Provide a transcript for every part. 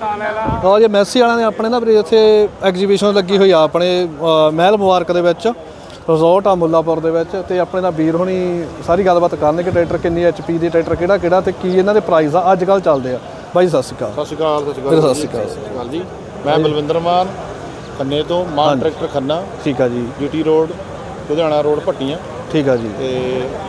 ਲਓ ਜੀ ਮੈਸੀ ਵਾਲਿਆਂ ਨੇ ਆਪਣੇ ਨਾ ਵੀਰੇ ਇੱਥੇ ਐਗਜ਼ੀਬਿਸ਼ਨ ਲੱਗੀ ਹੋਈ ਆ ਆਪਣੇ ਮਹਿਲ ਮੁਬਾਰਕ ਦੇ ਵਿੱਚ ਰਿਜ਼ੋਰਟ ਆ ਮੁੱਲਾਪੁਰ ਦੇ ਵਿੱਚ ਤੇ ਆਪਣੇ ਨਾਲ ਵੀਰ ਹੁਣੀ ਸਾਰੀ ਗੱਲਬਾਤ ਕਰਨਗੇ ਕਿ ਟਰੈਕਟਰ ਕਿੰਨੀ ਐਚਪੀ ਦੀ ਟਰੈਕਟਰ ਕਿਹੜਾ ਕਿਹੜਾ ਤੇ ਕੀ ਇਹਨਾਂ ਦੇ ਪ੍ਰਾਈਸ ਆ ਅੱਜ ਕੱਲ ਚੱਲਦੇ ਆ। ਬਾਈ ਸਤਿ ਸ਼੍ਰੀ ਅਕਾਲ। ਸਤਿ ਸ਼੍ਰੀ ਅਕਾਲ ਸਤਿ ਸ਼੍ਰੀ ਸਤਿ ਅਕਾਲ। ਸ਼੍ਰੀ ਅਕਾਲ ਜੀ। ਮੈਂ ਬਲਵਿੰਦਰ ਮਾਨ ਖੰਨੇ ਤੋਂ ਮਾਨ ਟਰੈਕਟਰ ਖੰਨਾ ਠੀਕ ਆ ਜੀ। GT road Ludhiana road Bhattian ਠੀਕ ਆ ਜੀ। ਤੇ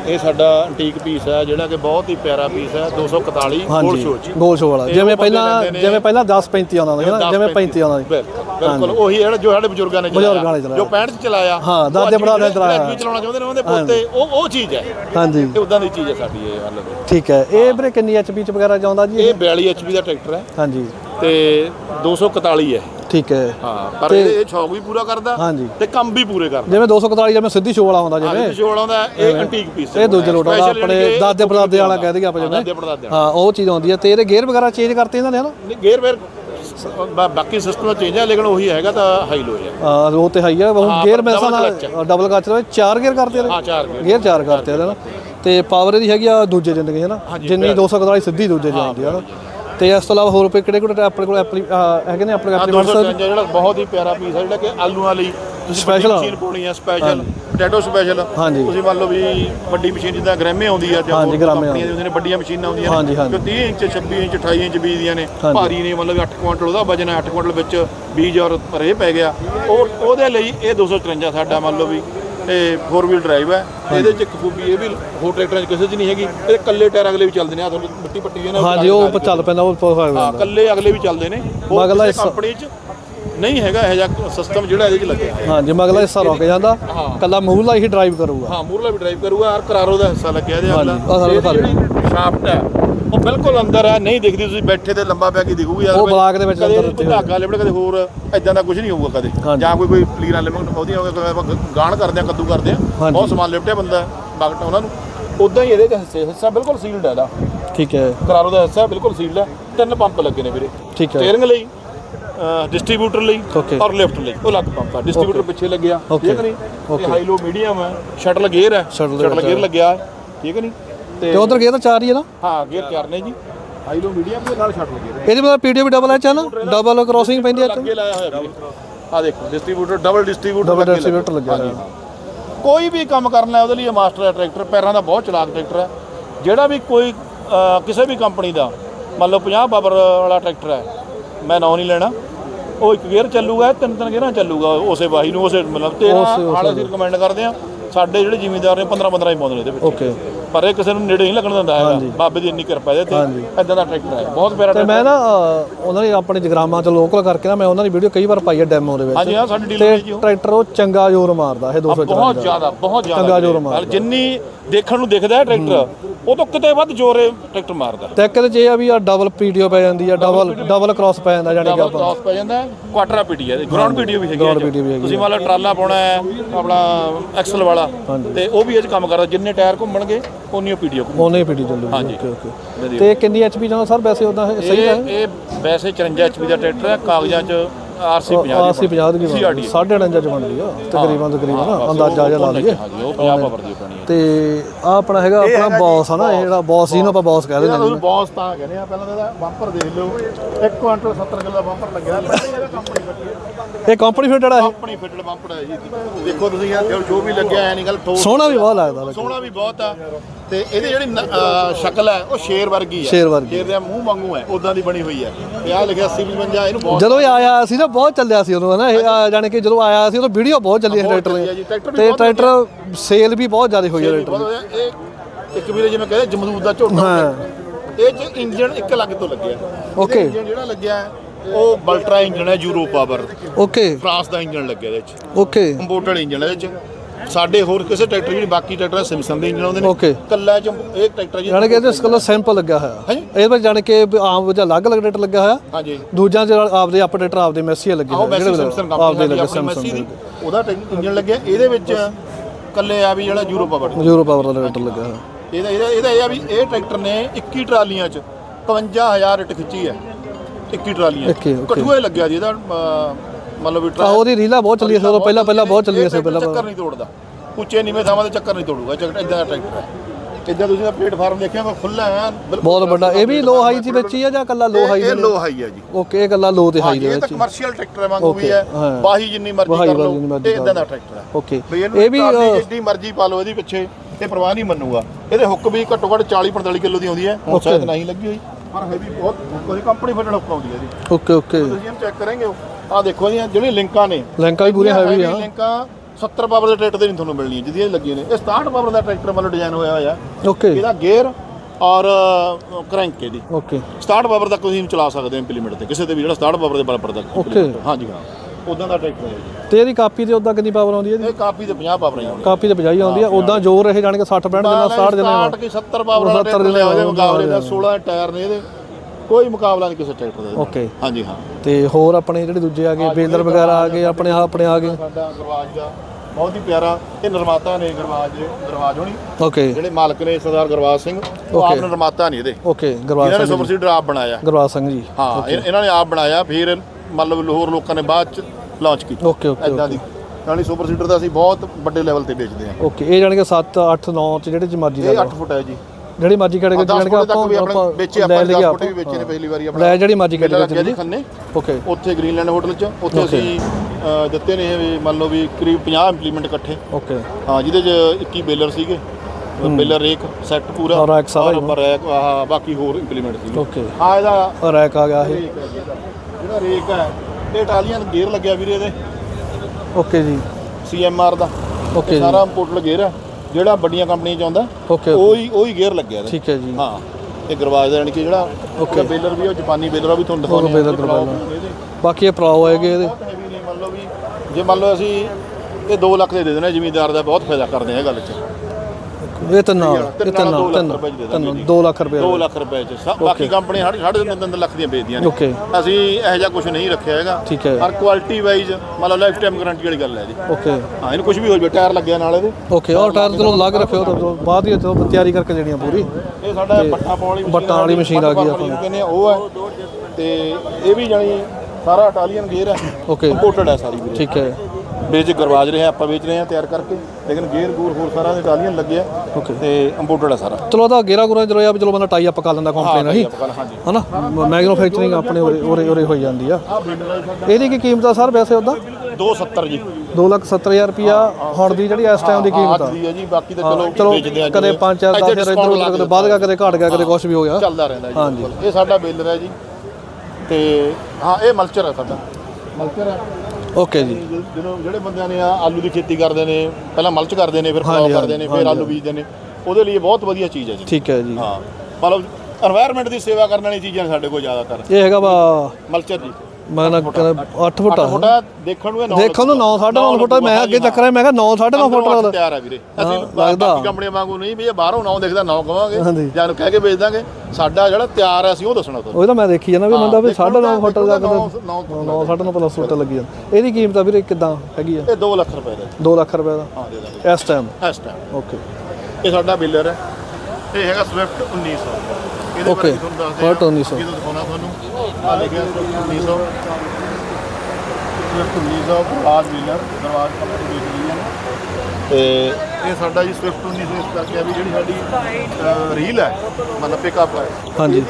ਇਹ ਸਾਡਾ ਐਂਟੀਕ ਪੀਸ ਹੈ ਜਿਹੜਾ ਕਿ ਬਹੁਤ ਹੀ ਪਿਆਰਾ ਪੀਸ ਹੈ 241 ਗੋਲ ਸ਼ੋ ਚ ਗੋਲ ਸ਼ੋ ਵਾਲਾ। ਤੇ ਜਿਵੇਂ ਪਹਿਲਾਂ ਜਿਵੇਂ ਪਹਿਲਾਂ 10 35 ਆਉਂਦਾ ਸੀ ਨਾ ਜਿਵੇਂ 35 ਆਉਂਦਾ ਸੀ। ਬਿਲਕੁਲ ਉਹੀ ਜਿਹੜਾ ਜੋ ਸਾਡੇ ਬਜ਼ੁਰਗਾਂ ਨੇ ਚਲਾਇਆ। ਜੋ 65 ਚ ਚਲਾਇਆ ਹਾਂ, ਦਾਦੇ ਜਿਹੜੇ ਚਲਾਇਆ। ਅੱਜ ਵੀ ਚਲਾਉਣਾ ਚਾਹੁੰਦੇ ਨੇ ਉਹਦੇ ਪੋਤੇ। ਉਹ ਉਹ ਚੀਜ਼ ਹੈ। ਹਾਂਜੀ। ਇਹ ਉਦਾਂ ਦੀ ਚੀਜ਼ ਹੈ ਸਾਡੀ ਇਹ ਹਾਲ ਠੀਕ ਹੈ। ਇਹ ਵੀਰੇ ਕਿੰਨੀ ਐਚਪੀ ਚ ਵਗੈਰਾ ਜਾਂਦਾ ਜੀ ਇਹ? 42 ਐਚਪੀ ਦਾ ਟਰੈਕਟਰ ਹੈ। ਹਾਂਜੀ। ਤੇ 241 ਹੈ ਠੀਕ ਹੈ। ਹਾਂ ਪਰ ਇਹ ਇਹ ਸ਼ੌਕ ਵੀ ਪੂਰਾ ਕਰਦਾ ਹਾਂਜੀ। ਤੇ ਕੰਮ ਵੀ ਪੂਰੇ ਕਰਦਾ। ਜਿਵੇਂ 241 ਜਿਵੇਂ ਸਿੱਧੀ ਸ਼ੋ ਵਾਲਾ ਹੁੰਦਾ ਜਿਵੇਂ। ਸ਼ੋਲ ਆਉਂਦਾ ਇਹ ਐਂਟੀਕ ਪੀਸ ਇਹ ਦੂਜੇ ਲੋਟ ਆਪਣੇ ਦਾਦੇ ਪੜਦਾਦੇ ਵਾਲਾ ਕਹਿ ਦਈਏ ਆਪਾਂ ਜਿਵੇਂ। ਦਾਦੇ ਪੜਦਾਦੇ ਹਾਂ ਉਹ ਚੀਜ਼ ਆਉਂਦੀ ਹੈ ਤੇ ਇਹਦੇ ਗੇਅਰ ਵਗੈਰਾ ਚੇਂਜ ਕਰਤੇ ਇਹਨਾਂ ਨੇ ਹਨਾ? ਨਹੀਂ ਗੇਅਰ ਵੇਅਰ ਬਾਕੀ ਸਿਸਟਮ ਚੇਂਜ ਹੈ ਲੇਕਿਨ ਉਹੀ ਹੈਗਾ ਤਾਂ ਹਾਈ ਲੋ ਹੈ। ਹਾਂ, ਉਹ ਤੇ ਆ ਉਹ ਹਾਂ, ਗੇਅਰ ਮੇਰੇ ਨਾਲ ਡਬਲ ਕਲਚ ਦੇ ਚਾਰ ਗੇਅਰ ਕਰਤੇ ਇਹਦੇ। ਹਾਂ ਚਾਰ ਗੇਅਰ ਗੇਅਰ ਚਾਰ ਕਰਤੇ ਇਹਦੇ ਨਾ ਤੇ ਪਾਵਰ ਇਹਦੀ ਹੈਗੀ ਆ ਦੂਜੇ ਜ਼ਿੰਦਗੀ ਹੈ ਨਾ ਜਿੰਨੀ 241 ਸਿੱਧੀ ਦੂਜੇ ਜਾਂਦੀ ਹੈ ਨਾ ਤੇ ਇਸ ਤੋਂ ਇਲਾਵਾ ਹੋਰ ਕੋਈ ਕਿਹੜੇ ਕਿਹੜੇ ਆਪਣੇ ਕੋਲ ਐਪਲੀ ਆਹ ਹੈਗੇ ਨੇ ਆਪਣੇ ਆ 253 ਜਿਹੜਾ ਬਹੁਤ ਹੀ ਪਿਆਰਾ ਪੀਸ ਹੈ ਜਿਹੜਾ ਕਿ ਆਲੂਆਂ ਲਈ ਤੁਸੀਂ ਵੱਡੀ Special ਆ। ਮਸ਼ੀਨ ਪਾਉਣੀ ਹੈ ਸਪੈਸ਼ਲ ਪੋਟੈਟੋ ਸਪੈਸ਼ਲ ਹਾਂਜੀ। ਤੁਸੀਂ ਮੰਨ ਲਓ ਵੀ ਵੱਡੀ ਮਸ਼ੀਨ ਜਿੱਦਾਂ ਗ੍ਰੈਮੇ ਆਉਂਦੀ ਆ ਜਾਂ ਹਾਂਜੀ, ਹੋਰ ਗ੍ਰਾਮੇ ਕੰਪਨੀਆਂ ਦੀ ਹੁੰਦੀਆਂ ਨੇ ਵੱਡੀਆਂ ਮਸ਼ੀਨਾਂ ਆਉਂਦੀਆਂ ਹਾਂਜੀ, ਹਾਂਜੀ। ਜੋ 30 ਇੰਚ 26 ਇੰਚ 28 ਇੰਚ ਬੀਜ ਦੀਆਂ ਨੇ ਹਾਂਜੀ। ਭਾਰੀ ਨੇ ਮਤਲਬ 8 ਕੁਇੰਟਲ ਉਹਦਾ ਵਜਨ ਹੈ 8 ਕੁਇੰਟਲ ਵਿੱਚ ਬੀਜ ਔਰ ਰੇ ਪੈ ਗਿਆ ਉਹ ਉਹਦੇ ਲਈ ਇਹ 253 ਸਾਡਾ ਮੰਨ ਲਓ ਵੀ ਤੇ 4 ਵੀਲ ਡਰਾਈਵ ਹੈ। ਇਹਦੇ ਚ ਇੱਕ ਖੂਬੀ ਇਹ ਵੀ ਹੋਰ ਟਰੈਕਟਰਾਂ 'ਚ ਕਿਸੇ 'ਚ ਨਹੀਂ ਹੈਗੀ। ਇਹ ਕੱਲੇ ਟਾਇਰ ਅਗਲੇ ਵੀ ਚੱਲਦੇ ਨੇ ਆ ਤੁਹਾਨੂੰ ਮਿੱਟੀ ਪੱਟੀ ਹੈ ਨਾ ਹਾਂਜੀ ਉਹ ਚੱਲ ਪੈਂਦਾ ਉਹ ਪਰਫੈਕਟ ਹਾਂ ਕੱਲੇ ਅਗਲੇ ਵੀ ਚੱਲਦੇ ਨੇ। ਮਗਲਾ ਕੰਪਨੀ 'ਚ ਨਹੀਂ ਹੈਗਾ ਇਹ ਜਿਹਾ ਸਿਸਟਮ ਜਿਹੜਾ ਇਹਦੇ 'ਚ ਲੱਗਿਆ। ਹਾਂਜੀ ਮਗਲਾ ਹਿੱਸਾ ਰੁਕ ਜਾਂਦਾ। ਕੱਲਾ ਮੂਹਲਾ ਹੀ ਡਰਾਈਵ ਕਰੂਗਾ। ਹਾਂ ਮੂਰਲਾ ਵੀ ਡਰਾਈਵ ਕਰੂਗਾ ਔਰ ਕਰਾਰੋ ਦਾ ਹਿੱਸਾ ਲੱਗਿਆ ਇਹਦੇ ਦਿਓ। ਸ਼ਾਫਟ ਹੈ ਉਹ ਬਿਲਕੁਲ ਅੰਦਰ ਹੈ ਨਹੀਂ ਦਿਖਦੀ ਤੁਸੀਂ ਬੈਠੇ ਤੇ ਲੰਬਾ ਪਿਆ ਕੀ ਦਿਖੂਗੀ ਯਾਰ ਉਹ ਬਲਾਕ ਦੇ ਵਿੱਚ ਅੰਦਰ ਕੋਈ ਧਾਗਾ ਲਿਬੜ ਕਦੇ ਹੋਰ ਐਦਾਂ ਦਾ ਕੁਝ ਨਹੀਂ ਹੋਊਗਾ ਕਦੇ। ਜਾਂ ਕੋਈ ਕੋਈ ਪਲੀਰਾਂ ਲਿਬੜ ਉਹਦੀਆਂ ਹੋਵੇ ਗਾਣ ਕਰਦੇ ਆ ਕੱਦੂ ਕਰਦੇ ਆ। ਬਹੁਤ ਸਮਾਨ ਲਿਪਟਿਆ ਬੰਦਾ ਬਾਗਟ ਉਹਨਾਂ ਨੂੰ। ਉਦਾਂ ਹੀ ਇਹਦੇ ਚ ਹਿੱਸੇ ਹਿੱਸਾ ਬਿਲਕੁਲ ਸੀਲਡ ਹੈ ਇਹਦਾ। ਠੀਕ ਹੈ। ਕਰਾਰੋ ਦਾ ਹਿੱਸਾ ਬਿਲਕੁਲ ਸੀਲਡ ਹੈ। ਤਿੰਨ ਪੰਪ ਲੱਗੇ ਨੇ ਵੀਰੇ। ਠੀਕ ਹੈ। ਸਟੀਅਰਿੰਗ ਲਈ ਡਿਸਟ੍ਰੀਬਿਊਟਰ ਲਈ. ਔਰ ਲਿਫਟ ਲਈ। ਉਹ ਲੱਗ ਪੰਪ ਆ ਡਿਸਟ੍ਰੀਬਿਊਟਰ ਪਿੱਛੇ ਲੱਗਿਆ. ਠੀਕ ਨਹੀਂ? ਹਾਈ ਲੋ ਮੀਡੀਅਮ ਹੈ। ਸ਼ਟਲ ਗੇਅਰ ਹੈ। ਸ਼ਟਲ ਗੇਅਰ ਲੱਗਿਆ। ਠੀਕ ਨਹੀਂ? ਤੇ ਉਧਰ ਗਿਆ ਤਾਂ ਚਾਰ ਹੀ ਹੈ ਨਾ? ਹਾਂ ਗੇਅਰ ਚਾਰ ਨੇ ਜੀ। ਹਾਈ ਲੋ ਮੀਡੀਅਮ ਦੇ ਨਾਲ ਸ਼ਟਲ ਗੇਅਰ। ਇਹਦੇ ਮਤਲਬ ਪੀਡੀਓ ਵੀ ਡਬਲ ਐਚ ਹੈ ਨਾ? ਡਬਲ ਕ੍ਰੋਸਿੰਗ ਪੈਂਦੀ ਹੈ ਇੱਥੇ? ਅੱਗੇ ਲਾਇਆ ਹੋਇਆ ਆ ਦੇਖੋ distributor double distributor double distributor ਲੱਗਿਆ ਹੋਇਆ। ਕੋਈ ਵੀ ਕੰਮ ਕਰਨਾ ਹੈ ਉਹਦੇ ਲਈ ਇਹ ਮਾਸਟਰ ਹੈ ਟਰੈਕਟਰ ਪੈਰਾਂ ਦਾ ਬਹੁਤ ਚਲਾਕ ਟਰੈਕਟਰ ਹੈ। ਜਿਹੜਾ ਵੀ ਕੋਈ ਕਿਸੇ ਵੀ ਕੰਪਨੀ ਦਾ ਮੰਨ ਲਓ 50 ਪਾਵਰ ਵਾਲਾ ਟਰੈਕਟਰ ਹੈ ਮੈਂ ਨਾਂ ਨਹੀਂ ਲੈਣਾ। ਉਹ ਇੱਕ ਗੇਅਰ ਚੱਲੂਗਾ ਤਿੰਨ ਤਿੰਨ ਗੇਅਰਾਂ ਚੱਲੂਗਾ ਉਸੇ ਵਾਹੀ ਨੂੰ ਉਸੇ ਮਤਲਬ ਤੇਰਾ ਉਸੇ- ਉਸੇ ਹਾਲੇ ਅਸੀਂ ਰਿਕਮੈਂਡ ਕਰਦੇ ਆ ਸਾਡੇ ਜਿਹੜੇ ਜ਼ਿਮੀਂਦਾਰ ਨੇ 15 15 ਹੀ ਪਾਉਂਦੇ ਨੇ ਇਹਦੇ ਵਿੱਚ। ਓਕੇ ਪਰ ਇਹ ਕਿਸੇ ਨੂੰ ਨੇੜੇ ਨਹੀਂ ਲੱਗਣ ਦਿੰਦਾ ਹੈਗਾ। ਬਾਬੇ ਦੀ ਇੰਨੀ ਕਿਰਪਾ ਇਹਦੇ। ਤੇ ਇਦਾਂ ਦਾ ਟਰੈਕਟਰ ਹੈ। ਬਹੁਤ ਪਿਆਰਾ ਤੇ ਮੈਂ ਨਾ ਉਹਨਾਂ ਦੀ ਆਪਣੇ ਜਗਰਾਮਾਂ ਚ ਲੋਕਲ ਕਰਕੇ ਨਾ ਮੈਂ ਉਹਨਾਂ ਦੀ ਵੀਡੀਓ ਕਈ ਵਾਰ ਪਾਈ ਹੈ ਡੈਮੋ ਦੇ ਵਿੱਚ। ਹਾਂਜੀ ਹਾਂ ਸਾਡੀ ਡੀਲਰ ਜੀ ਟਰੈਕਟਰ ਉਹ ਚੰਗਾ ਜ਼ੋਰ ਮਾਰਦਾ ਇਹ 200 ਬਹੁਤ ਜ਼ਿਆਦਾ ਬਹੁਤ ਜ਼ਿਆਦਾ ਚੰਗਾ ਜ਼ੋਰ। ਮਾਰਦਾ। ਜਿੰਨੀ ਦੇਖਣ ਨੂੰ ਦਿਖਦਾ ਹੈ ਟਰੈਕਟਰ ਉਹ ਤੋਂ ਕਿਤੇ ਵੱਧ ਜ਼ੋਰ ਟਰੈਕਟਰ ਮਾਰਦਾ। ਤੇ ਇੱਕ ਤੇ ਇਹ ਆ ਵੀ ਆ ਡਬਲ ਪੀਡੀਓ ਪੈ ਜਾਂਦੀ ਆ ਡਬਲ ਡਬਲ ਕ੍ਰਾਸ ਪੈ ਜਾਂਦਾ ਜਾਨੀ ਕਿ ਡਬਲ ਆਪਾਂ। ਕ੍ਰਾਸ ਪੈ ਜਾਂਦਾ ਕੁਆਟਰਾ ਪੀਟੀ ਹੈ। ਗਰਾਊਂਡ ਪੀਟੀ ਵੀ ਹੈਗੀ ground ਹੈ PT ਵੀ ਹੈਗੀ ਤੁਸੀਂ ਮੰਨ ਲਓ ਟਰਾਲਾ ਪਾਉਣਾ ਹੈ ਆਪਣਾ ਐਕਸਲ ਵਾਲਾ ਤੇ ਉਹ ਵੀ ਇਹ 'ਚ ਕੰਮ ਕਰਦਾ ਜਿੰਨੇ ਟਾਇਰ ਘੁੰਮਣਗੇ ਉਨੀ ਪੀਡੀਓ ਉਹਨੇ ਪੀਡੀ ਚੱਲੂਗੀ ਹਾਂਜੀ। Okay okay. ਤੇ ਕਿੰਨੀ ਐਚਪੀ ਜਾਂਦਾ ਸਰ ਵੈਸੇ ਉਦਾਂ ਸਹੀ ਹੈ? ਇਹ ਇਹ ਵੈਸੇ 54 ਐਚਪੀ ਦਾ ਟਰੈਕਟਰ ਹੈ ਕਾਗਜ਼ਾਂ 'ਚ ਆਰਸੀ 50 ਆਸੀ 50 ਦੀ ਸਾਢੇ 9 ਚ ਬਣਦੀ ਆ ਤਕਰੀਬਨ ਤਕਰੀਬਨ ਨਾ ਅੰਦਾਜ਼ਾ ਜਿਹਾ ਲਾ ਲਈਏ। ਹਾਂਜੀ ਉਹ 50 ਪਾਵਰ ਦੀ ਪੈਣੀ ਹੈ। ਤੇ ਆ ਆਪਣਾ ਹੈਗਾ ਆਪਣਾ ਬੌਸ ਆ ਨਾ ਇਹ ਜਿਹੜਾ ਬੌਸ ਜਿਹਨੂੰ ਆਪਾਂ ਬੌਸ ਕਹਿ ਦਿੰਦੇ ਇਹਦਾ ਤੁਸੀਂ ਬੌਸ ਤਾਂ ਕਹਿੰਦੇ ਆ ਪਹਿਲਾਂ ਤਾਂ ਇਹਦਾ ਬੰਪਰ ਦੇਖ ਲਓ। 1 ਕੁਆਂਟਲ 70 ਕਿਲੋ ਬੰਪਰ ਲੱਗਿਆ। ਪਹਿਲਾਂ ਕੰਪਨੀ ਇਹ ਕੰਪਨੀ ਫਿਟ ਜਿਹੜਾ ਇਹ? ਕੰਪਨੀ ਫਿੱਟਡ ਬੰਪਰ ਹੈ ਜੀ। ਦੇਖੋ ਤੁਸੀਂ ਜੋ- ਵੀ ਲੱਗਿਆ ਐ ਨਹੀਂ ਗੱਲ ਸੋਹਣਾ ਵੀ ਬਹੁਤ ਲੱਗਦਾ ਲੱਗਾ। ਸੋਹਣਾ ਵੀ ਬਹੁਤ ਆ। ਤੇ ਇਹਦੀ ਜਿਹੜੀ ਨ- ਅਹ ਸ਼ਕਲ ਹੈ ਉਹ ਸ਼ੇਰ ਵਰਗੀ ਹੈ। ਸ਼ੇਰ ਵਰਗੀ। ਸ਼ੇਰ ਦੇ ਮੂੰਹ ਵਾਂਗੂ ਹੈ ਉਦਾਂ ਦੀ ਬਣੀ ਹੋਈ ਹੈ। ਤੇ ਆਹ ਲਿਖਿਆ 55 ਇਹਨੂੰ ਬਹੁਤ ਜਦੋਂ ਇਹ ਆਇਆ ਸੀ ਨਾ ਬਹੁਤ ਚੱਲਿਆ ਸੀ ਉਦੋਂ ਹਨਾ? ਇਹ ਆ, ਜਾਣੀ ਕਿ ਜਦੋਂ ਆਇਆ ਸੀ ਉਦੋਂ ਵੀਡੀਓ ਬਹੁਤ ਚੱਲੀ ਸੀ ਟਰੈਕਟਰ ਚੱਲੀ ਆ ਜੀ, ਦੀ ਟਰੈਕਟਰ ਵੀ ਤੇ ਬਹੁਤ ਟਰੈਕਟਰ ਸੇਲ ਵੀ ਬਹੁਤ ਜ਼ਿਆਦਾ ਹੋਈ ਹੈ ਟਰੈਕਟਰ ਬਹੁਤ। ਇਹ ਇੱਕ ਵੀਰੇ ਜਿਵੇਂ ਕਹਿੰਦੇ ਜਮਦੂਦ ਦਾ ਝੋਟਾ ਹਾਂ। ਹੁੰਦਾ। ਇਹ ਚ ਇੰਜਨ ਇੱਕ ਲੱਗ ਤੋਂ ਲੱਗਿਆ। ਓਕੇ ਇੰਜਨ ਜਿਹੜਾ ਲੱਗਿਆ ਹੈ, ਉਹ ਬਲਟਰਾ ਇੰਜਨ ਹੈ ਯੂਰੋ ਪਾਵਰ ਓਕੇ ਫਰਾਂਸ ਦਾ ਇੰਜਨ ਲੱਗਿਆ ਇਹਦੇ ਚ। ਓਕੇ ਇੰਪੋਰਟਡ ਇੰਜਨ ਹੈ ਇਹਦੇ ਚ। ਸਾਡੇ ਹੋਰ ਕਿਸੇ ਟਰੈਕਟਰ ਜਿਹੜੀ ਬਾਕੀ ਟਰੈਕਟਰ ਸਿਮਸਨ ਦੇ ਇੰਜਨ ਆਉਂਦੇ ਨੇ। Okay. ਕੱਲਾ ਚ ਇਹ ਟਰੈਕਟਰ ਜੀ ਜਾਣੀ ਕਿ ਇਹਦੇ ਸਕਲ ਸੈਂਪਲ ਲੱਗਿਆ ਹੋਇਆ। ਹਾਂਜੀ। ਇਹ ਵਿੱਚ ਜਾਣੀ ਕਿ ਵੀ ਆਮ ਵਿੱਚ ਅਲੱਗ-ਅਲੱਗ ਟਰੈਕਟਰ ਲੱਗਿਆ ਹੋਇਆ। ਹਾਂਜੀ। ਦੂਜਾ ਚ ਆਪਦੇ ਆਪਰੇਟਰ ਆਪਦੇ ਮੈਸੀ ਲੱਗੇ ਆਓ ਹੋਏ ਮੈਸੀ ਜਿਹੜੇ ਸਿਮਸਨ ਆਪਦੇ ਕੰਪਨੀ ਲੱਗੇ ਆਪਣੀ ਮੈਸੀ ਦੀ। ਉਹਦਾ ਇੰਜਨ ਲੱਗਿਆ ਇਹਦੇ ਵਿੱਚ ਕੱਲੇ ਆ ਵੀ ਜਿਹੜਾ ਯੂਰੋ ਪਾਵਰ ਯੂਰੋ ਪਾਵਰ ਦਾ ਟਰੈਕਟਰ ਲੱਗਾ ਹੋਇਆ। ਇਹਦਾ ਇਹਦਾ ਇਹਦਾ ਇਹ ਆ ਵੀ ਇਹ ਟਰੈਕਟਰ ਨੇ 21 ਟਰਾਲੀਆਂ ਚ 51000 ਰਿਟ ਖਿੱਚੀ ਹੈ। 21 ਟਰਾਲੀਆਂ Okay, okay. ਕਠੂਏ ਲੱਗਿਆ ਜੀ ਇਹਦਾ ਅਹ, ਮੰਨ ਲਓ ਵੀ ਆ ਉਹਦੀ ਰੀਲਾ ਬਹੁਤ ਚੱਲੀ ਸੀ ਉਦੋਂ ਪਹਿਲਾਂ ਪਹਿਲਾਂ ਬਹੁਤ ਚੱਲੀ ਸੀ ਪਹਿਲਾਂ ਚੱਕਰ ਨਹੀਂ ਤੋੜਦਾ। ਉੱਚੇ ਨੀਵੇਂ ਥਾਵਾਂ ਤੇ ਚੱਕਰ ਨਹੀਂ ਤੋੜੂਗਾ ਚੱਕਰ ਇਦਾਂ ਦਾ ਟਰੈਕਟਰ ਹੈ। ਇਦਾਂ ਤੁਸੀਂ ਦਾ ਪਲੇਟਫਾਰਮ ਦੇਖਿਆ ਉਹ ਖੁੱਲਾ ਹੈ ਬਹੁਤ ਵੱਡਾ। ਇਹ ਵੀ ਲੋ ਹਾਈ ਦੀ ਵਿੱਚ ਹੀ ਆ ਜਾਂ ਕੱਲਾ ਲੋ ਹਾਈ ਇਹ ਲੋ ਹਾਈ ਹੈ ਜੀ। ਓਕੇ ਇਹ ਕੱਲਾ ਲੋ ਤੇ ਹਾਈ ਦੇ ਇਹ ਤਾਂ ਵਿੱਚ। ਕਮਰਸ਼ੀਅਲ ਟਰੈਕਟਰ ਵਾਂਗੂ ਵੀ ਹੈ। ਬਾਹੀ ਜਿੰਨੀ ਮਰਜ਼ੀ ਕਰ ਲਓ ਇਹ ਇਦਾਂ ਦਾ। ਟਰੈਕਟਰ ਹੈ। ਓਕੇ। ਇਹ ਵੀ ਜਿੰਨੀ ਮਰਜ਼ੀ ਪਾ ਲਓ ਇਹਦੇ ਪਿੱਛੇ ਇਹ ਪਰਵਾਹ ਨਹੀਂ ਮੰਨੂਗਾ। ਇਹਦੇ ਹੁੱਕ ਵੀ ਘੱਟੋ ਘੱਟ 40 45 ਕਿਲੋ ਦੀ ਆਉਂਦੀ ਹੈ. ਸ਼ਾਇਦ ਨਹੀਂ ਲੱਗੀ ਹੋਈ। ਪਰ ਹੈ ਵੀ ਬਹੁਤ ਕੋਈ ਕੰਪਨੀ ਫਿਟਡ ਹੁੱਕ ਆਉਂਦੀ ਹੈ ਇਹਦੀ ਓਕੇ ਓਕੇ ਤੁਸੀਂ ਚੈੱਕ ਕਰਾਂਗੇ। ਆਹ ਦੇਖੋ ਇਹਦੀਆਂ ਜਿਹੜੀਆਂ ਲਿੰਕਾਂ ਨੇ ਲਿੰਕਾਂ ਵੀ ਪੂਰੀਆਂ ਹੈਵੀ ਆ। ਲਿੰਕਾਂ 70 ਪਾਵਰ ਦੇ ਟਰੈਕਟਰ ਦੇ ਨਹੀਂ ਤੁਹਾਨੂੰ ਮਿਲਣੀਆਂ ਜਿਹਦੀਆਂ ਲੱਗੀਆਂ ਨੇ। ਇਹ 67 ਪਾਵਰ ਦਾ ਟਰੈਕਟਰ ਮਤਲਬ ਡਿਜ਼ਾਈਨ ਹੋਇਆ ਹੋਇਆ। ਓਕੇ। ਇਹਦਾ ਗੇਅਰ ਔਰ ਕ੍ਰੈਂਕ ਇਹਦੀ ਓਕੇ। 67 ਪਾਵਰ ਤੱਕ ਤੁਸੀਂ ਚਲਾ ਸਕਦੇ ਹੋ ਇੰਪਲੀਮੈਂਟ ਤੇ ਕਿਸੇ ਤੇ ਵੀ ਜਿਹੜਾ 67 ਪਾਵਰ ਦੇ ਬਰਾਬਰ ਤੱਕ Okay. ਹਾਂਜੀ ਹਾਂ। ਉਦਾਂ ਦਾ ਟਰੈਕਟਰ ਹੈ ਜੀ। ਤੇ ਇਹਦੀ ਕਾਪੀ ਤੇ ਉਦਾਂ ਕਿੰਨੀ ਪਾਵਰ ਆਉਂਦੀ ਹੈ ਇਹਦੀ? ਇਹ ਕਾਪੀ ਤੇ 50 ਪਾਵਰ ਆਉਂਦੀ ਕਾਪੀ ਤੇ ਬਜਾਈ ਆਉਂਦੀ ਆ ਉਦਾਂ ਜ਼ੋਰ ਇਹ ਜਾਣ ਕੇ 60 65 ਜਿੰਨਾ 60 ਜਿੰਨਾ 60 ਕੀ 70 ਪਾਵਰ ਦਾ 70 ਟਰੈਕਟਰ ਲਿਆ ਉਹਦੇ ਜਿੰਨਾ ਮੁਕਾਬਲੇ ਦਾ 16 ਟਾਇਰ ਨੇ ਇਹਦੇ। ਕੋਈ ਮੁਕਾਬਲਾ ਨਹੀਂ ਕਿਸੇ ਟਰੈਕਟਰ ਦਾ। ਓਕੇ ਹਾਂਜੀ ਹਾਂ। ਤੇ ਹੋਰ ਆਪਣੇ ਜਿਹੜੇ ਦੂਜੇ ਆ ਗਏ ਬੇਲਰ ਵਗੈਰਾ ਆ ਗਏ ਆਪਣੇ ਆ ਆਪਣੇ ਆ ਗਏ। ਸਾਡਾ ਗਰਵਾਜ ਦਾ ਬਹੁਤ ਹੀ ਪਿਆਰਾ। ਇਹ ਨਿਰਮਾਤਾ ਨੇ ਗਰਵਾਜ ਗਰਵਾਜ ਹੋਣੀ। ਓਕੇ ਜਿਹੜੇ ਮਾਲਕ ਨੇ ਸਰਦਾਰ ਗਰਵਾਜ ਸਿੰਘ ਉਹ ਆਪ ਨਿਰਮਾਤਾ ਨਹੀਂ ਇਹਦੇ। ਓਕੇ ਗੁਰਵਾਸ ਇਹਨਾਂ ਨੇ ਸਿੰਘ ਸੁਪਰ ਸੀਡਰ ਆਪ ਬਣਾਇਆ। ਗੁਰਵਾਸ ਸਿੰਘ ਜੀ। ਹਾਂ ਇਹ- ਇਹਨਾਂ ਨੇ ਆਪ ਬਣਾਇਆ ਫਿਰ ਮਤਲਬ ਹੋਰ ਲੋਕਾਂ ਨੇ ਬਾਅਦ ਚ ਲਾਂਚ ਕੀਤਾ। ਓਕੇ ਓਕੇ ਇਦਾਂ ਦੀ। ਨਾਲੇ ਸੁਪਰ ਸੀਡਰ ਦਾ ਅਸੀਂ ਬਹੁਤ ਵੱਡੇ ਲੈਵਲ ਤੇ ਵੇਚਦੇ ਹਾਂ। ਓਕੇ ਇਹ ਜਾਣ ਕੇ 7 8 9 ਚ ਜਿਹੜੇ ਚ ਮਰਜ਼ੀ ਇਹ ਦਾ 8 ਫੁੱਟ ਹੈ ਜੀ। ਜਿਹੜੀ ਮਰਜ਼ੀ ਕੈਟਾਗਰੀ ਚ 10 ਜਾਣ ਕੇ ਆਪਾਂ ਵੇਚੇ ਆਪਾਂ ਲਈਏ 10 ਫੁੱਟ ਵੀ ਆਪਾਂ ਵੇਚੇ ਨੇ ਪਹਿਲੀ ਵਾਰੀ ਆਪਣਾ। ਲੈ ਜਿਹੜੀ ਮਰਜ਼ੀ ਕੈਟਾਗਰੀ ਜੀ ਖੰਨੇ। ਓਕੇ ਉੱਥੇ ਗ੍ਰੀਨਲੈਂਡ ਹੋਟਲ 'ਚ ਉੱਥੇ ਅਸੀਂ ਦਿੱਤੇ ਨੇ ਇਹ ਮੰਨ ਲਓ ਵੀ ਕਰੀਬ 50 ਇੰਪਲੀਮੈਂਟ ਇਕੱਠੇ। ਓਕੇ ਹਾਂ ਜਿਹਦੇ 'ਚ 21 ਬੇਲਰ ਸੀਗੇ। ਬੇਲਰ ਰੇਕ ਸੈੱਟ ਪੂਰਾ। ਔਰ ਰੈਕ ਸਾਰਾ ਰੈਕ ਆਹ ਬਾਕੀ ਹੋਰ ਇੰਪਲੀਮੈਂਟ ਸੀਗੇ। ਓਕੇ ਹਾਂ ਇਹਦਾ ਰੈਕ ਆ ਗਿਆ ਇਹ। ਇਹਦਾ। ਜਿਹੜਾ ਰੇਕ ਹੈ ਇਹ ਇਟਾਲੀਅਨ ਗੇਅਰ ਲੱਗਿਆ ਵੀਰੇ ਇਹਦੇ। ਓਕੇ ਜੀ। ਸੀਐਮਆਰ ਦਾ। ਓਕੇ ਜੀ। ਸਾਰਾ ਇੰਪੋਰਟਡ ਗੇਅਰ ਹੈ ਜਿਹੜਾ ਵੱਡੀਆਂ ਕੰਪਨੀਆਂ 'ਚ ਆਉਂਦਾ ਓਕੇ ਉਹੀ ਉਹੀ ਗੇਅਰ ਲੱਗਿਆ ਇਹਦੇ। ਠੀਕ ਹੈ ਜੀ। ਹਾਂ ਇਹ ਗਰਵਾਜ ਦਾ ਯਾਨੀ ਕਿ ਜਿਹੜਾ Okay. ਬੇਲਰ ਵੀ ਉਹ ਜਾਪਾਨੀ ਬੇਲਰ ਆ ਵੀ ਤੁਹਾਨੂੰ ਦਿਖਾਉਂਦੇ ਬੇਲਰ ਕਰਵਾਉਣਾ। ਬਾਕੀ ਇਹ ਪ੍ਰੋ ਹੈਗੇ ਇਹਦੇ। ਮੰਨ ਲਓ ਵੀ। ਜੇ ਮੰਨ ਲਓ ਅਸੀਂ ਇਹ 2 ਲੱਖ ਦੇ ਦੇ ਦੇਣਾ ਜ਼ਿਮੀਂਦਾਰ ਦਾ ਬਹੁਤ ਫਾਇਦਾ ਕਰਦੇ ਆ ਗੱਲ 'ਚ। ਇਹ ਤਿੰਨ ਨਾਲ ਇਹ ਤਿੰਨ ਤਿੰਨ ਤਿੰਨ ਦਾਂਗੇ ਜੀ। 2 ਲੱਖ ਰੁਪਏ 2 ਲੱਖ ਰੁਪਏ 'ਚ। ਸਭ- ਬਾਕੀ ਕੰਪਨੀ ਸਾਢੇ ਸਾਢੇ ਤਿੰਨ ਤਿੰਨ ਲੱਖ ਦੀਆਂ ਵੇਚਦੀਆਂ ਨੇ। ਓਕੇ। ਅਸੀਂ ਇਹੋ ਜਿਹਾ ਕੁਝ ਨਹੀਂ ਰੱਖਿਆ ਹੈਗਾ। ਠੀਕ ਹੈ। ਪਰ ਕੁਆਲਿਟੀ ਵਾਈਜ਼ ਮੰਨ ਲਓ ਲਾਈਫ ਟਾਈਮ ਗਾਰੰਟੀ ਵਾਲੀ ਗੱਲ ਹੈ ਜੀ। ਓਕੇ। ਹਾਂ ਇਹਨੂੰ ਕੁਝ ਵੀ ਹੋ ਜਾਵੇ ਟਾਇਰ ਲੱਗਿਆ ਨਾਲ ਇਹਦੇ। ਓਕੇ ਔਰ ਟਾਇਰ ਚਲੋ ਲੱਗ ਰੱਖਿਓ ਤਾਂ ਬਾਅਦ ਹੀ ਚਲੋ ਤਿਆਰੀ ਕਰਕੇ ਦੇਣੀ ਆ ਪੂਰੀ। ਇਹ ਸਾਡਾ ਬੱਟਾ ਪਾਉਣ ਵਾਲੀ ਬੱਟਾਂ ਵਾਲੀ ਮਸ਼ੀਨ ਆ ਗਈ ਆਪਾਂ ਕਹਿੰਦੇ ਆ ਉਹ ਹੈ। ਤੇ ਇਹ ਵੀ ਜਾਨੀ ਸਾਰਾ ਇਟਾਲੀਅਨ ਗੇਅਰ ਹੈ। ਓਕੇ। ਇੰਪੋਰਟਡ ਹੈ ਸਾਰੀ ਠੀਕ ਹੈ। ਵੇਚ ਗਰਵਾਜ ਰਹੇ ਆ ਆਪਾਂ ਵੇਚ ਰਹੇ ਆ ਤਿਆਰ ਕਰਕੇ। ਲੇਕਿਨ ਗੇਅਰ ਗੂਰ ਹੋਰ ਸਾਰਾ ਇਟਾਲੀਅਨ ਲੱਗਿਆ ਤੇ ਇੰਪੋਰਟਡ ਹੈ ਸਾਰਾ। ਚਲੋ ਤਾਂ ਗੇਰਾ ਗੁਰਾ ਆ ਵੀ ਚਲੋ ਬੰਦਾ ਟਾਈ ਅਪ ਕਰ ਲੈਂਦਾ ਕੰਪਨੀ ਨਾਲ ਹੀ। ਹਨਾ? ਮੈਗਨੀਫੈਕਚਰਿੰਗ ਆਪਣੇ ਉਰੇ ਉਰੇ ਉਰੇ ਹੋਈ ਜਾਂਦੀ ਆ। ਆ ਹੈ ਇਹਦੀ ਕੀ ਕੀਮਤ ਆ ਸਰ ਵੈਸੇ ਉਹਦਾ 270 ਜੀ। 270000 ਰੁਪਿਆ ਹੁਣ ਦੀ ਜਿਹੜੀ ਇਸ ਟਾਈਮ ਦੀ ਕੀਮਤ ਆ। ਹੈ ਜੀ ਬਾਕੀ ਤਾਂ ਚਲੋ ਚਲੋ ਵੇਚਦੇ ਆ ਕਦੇ 5 4 10 ਇੱਧਰ ਉੱਧਰ ਕਦੇ ਵੱਧ ਗਿਆ ਕਦੇ ਘਟ ਗਿਆ ਕਦੇ ਕੁਝ ਵੀ ਹੋ ਗਿਆ। ਚੱਲਦਾ ਰਹਿੰਦਾ ਜੀ ਹਾਂਜੀ। ਇਹ ਸਾਡਾ ਬੇਲਰ ਹੈ ਜੀ। ਤੇ ਹਾਂ ਇਹ ਮਲਚਰ ਹੈ ਸਾਡਾ। ਮਲਚਰ ਹੈ ਓਕੇ ਜੀ। ਜਦੋਂ ਜਿਹੜੇ ਬੰਦਿਆਂ ਨੇ ਆਲੂ ਦੀ ਖੇਤੀ ਕਰਦੇ ਨੇ ਪਹਿਲਾਂ ਮਲਚ ਕਰਦੇ ਨੇ ਫਿਰ ਪਲਾਉ ਕਰਦੇ ਨੇ ਫਿਰ ਆਲੂ ਬੀਜਦੇ ਨੇ। ਉਹਦੇ ਲਈ ਬਹੁਤ ਵਧੀਆ ਚੀਜ਼ ਹੈ ਜੀ। ਠੀਕ ਹੈ ਜੀ। ਹਾਂ। ਮਤਲਬ এনवायरमेंट ਦੀ ਸੇਵਾ ਕਰਨ ਵਾਲੀ ਚੀਜ਼ਾਂ ਸਾਡੇ ਕੋਲ ਜ਼ਿਆਦਾਤਰ। ਇਹ ਹੈਗਾ ਵਾ ਮਲਚਰ ਜੀ। ਮੈਂ ਨਾ 8 ਫੁੱਟ ਆ ਛੋਟਾ ਦੇਖਣ ਨੂੰ ਇਹ ਨੌ ਦੇਖੋ ਨਾ 9 9.5 ਫੁੱਟ ਆ, ਮੈਂ ਅੱਗੇ ਚੱਕਰ ਮੈਂ ਕਿਹਾ 9 9.5 ਫੁੱਟ ਤਿਆਰ ਹੈ ਵੀਰੇ। ਅਸੀਂ। ਬਾਕੀ ਕੰਪਨੀਆਂ ਵਾਂਗੂ ਨਹੀਂ ਵੀ ਇਹ ਬਾਹਰੋਂ ਨੌ ਦਿਖਦਾ ਨੌ ਕਵਾਂਗੇ। ਹਾਂਜੀ। ਜਾਂ ਨੂੰ ਕਹਿ ਕੇ ਵੇਚ ਦਾਂਗੇ ਸਾਡਾ ਜਿਹੜਾ ਤਿਆਰ ਹੈ ਅਸੀਂ ਉਹ ਦੱਸਣਾ ਤੁਹਾਨੂੰ। ਉਹ ਤਾਂ ਮੈਂ ਦੇਖੀ ਜਾਂਦਾ ਵੀ ਮੰਦਾ ਵੀ 9.5 ਫੁੱਟ ਦਾ ਕਦੇ ਨੌ 9 9.5 ਪਲੱਸ ਫੁੱਟ ਲੱਗੀ ਜਾਂਦਾ। ਇਹਦੀ ਕੀਮਤ ਆ ਵੀਰੇ ਕਿਦਾਂ ਹੈਗੀ ਆ? ਇਹ 2 ਲੱਖ ਰੁਪਏ ਦਾ। ਜੀ। 2 ਲੱਖ ਰੁਪਏ ਦਾ। ਹਾਂ ਦੇ ਦਾਂਗੇ। ਇਸ ਟਾਈਮ ਇਸ ਟਾਈਮ ਓਕੇ ਇਹ ਸਾਡਾ ਬਿਲਰ ਹੈ। ਇਹ ਹੈਗਾ ਸਵਿਫਟ 1900 ਇਹਦੇ Okay, ਬਾਰੇ ਤੁਹਾਨੂੰ ਦੱਸਦੇ Swift 1900 ਜਦੋਂ ਦਿਖਾਉਣਾ ਤੁਹਾਨੂੰ। ਆ ਲਿਖਿਆ ਸਵਿਫਟ 1900 ਸਵਿਫਟ 1900 ਬਾਦ ਬਿਲਰ ਦਰਵਾਜ਼ ਕੰਪਨੀ ਦੇਖ ਲਈ ਹੈ ਤੇ ਇਹ ਸਾਡਾ ਜੀ ਸਵਿਫਟ 1900 ਇਸ ਕਰਕੇ ਆ ਵੀ ਜਿਹੜੀ ਸਾਡੀ ਰੀਲ ਹੈ ਮਤਲਬ ਪਿਕਅਪ ਹੈ। ਹਾਂਜੀ।